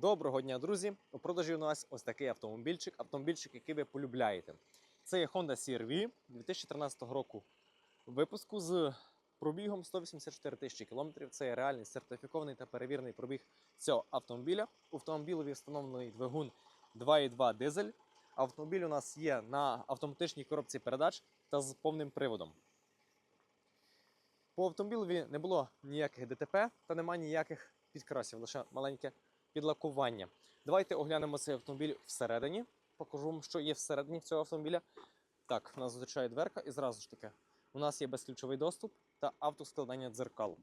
Доброго дня, друзі! У продажі у нас ось такий автомобільчик, автомобільчик, який ви полюбляєте. Це є Honda CR-V 2013 року випуску з пробігом 184 тисячі кілометрів. Це є реальний сертифікований та перевірений пробіг цього автомобіля. У автомобілеві встановлений двигун 2.2 дизель. Автомобіль у нас є на автоматичній коробці передач та з повним приводом. По автомобілеві не було ніяких ДТП та немає ніяких підкрасів, лише маленьке підлакування. Давайте оглянемо цей автомобіль всередині. Покажу вам, що є всередині цього автомобіля. Так, у нас зустрічає дверка, і зразу ж таки, у нас є безключовий доступ та автоскладання дзеркал.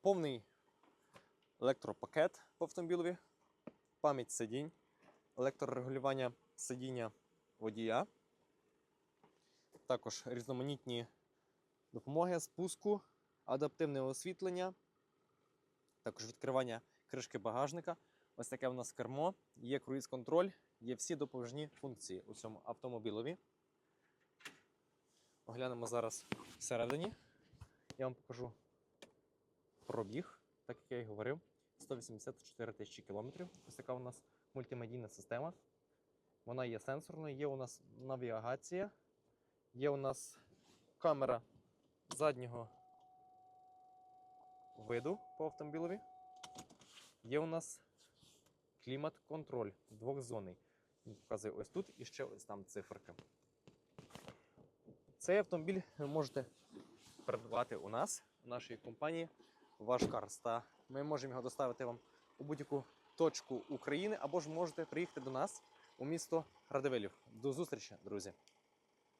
Повний електропакет по автомобілеві, пам'ять сидінь, електрорегулювання сидіння водія. Також різноманітні допомоги спуску, адаптивне освітлення, також відкривання кришки багажника. Ось таке в нас кермо, є круїз-контроль, є всі допоміжні функції у цьому автомобілеві. Оглянемо зараз всередині. Я вам покажу пробіг, так як я і говорив. 184 тисячі кілометрів. Ось така у нас мультимедійна система. Вона є сенсорною, є у нас навігація, є у нас камера заднього виду по автомобілеві. Є у нас клімат-контроль двохзонний. Він показує ось тут і ще ось там циферки. Цей автомобіль ви можете придбати у нас, у нашій компанії Ваш Карс. Ми можемо його доставити вам у будь-яку точку України або ж можете приїхати до нас у місто Радивилів. До зустрічі, друзі!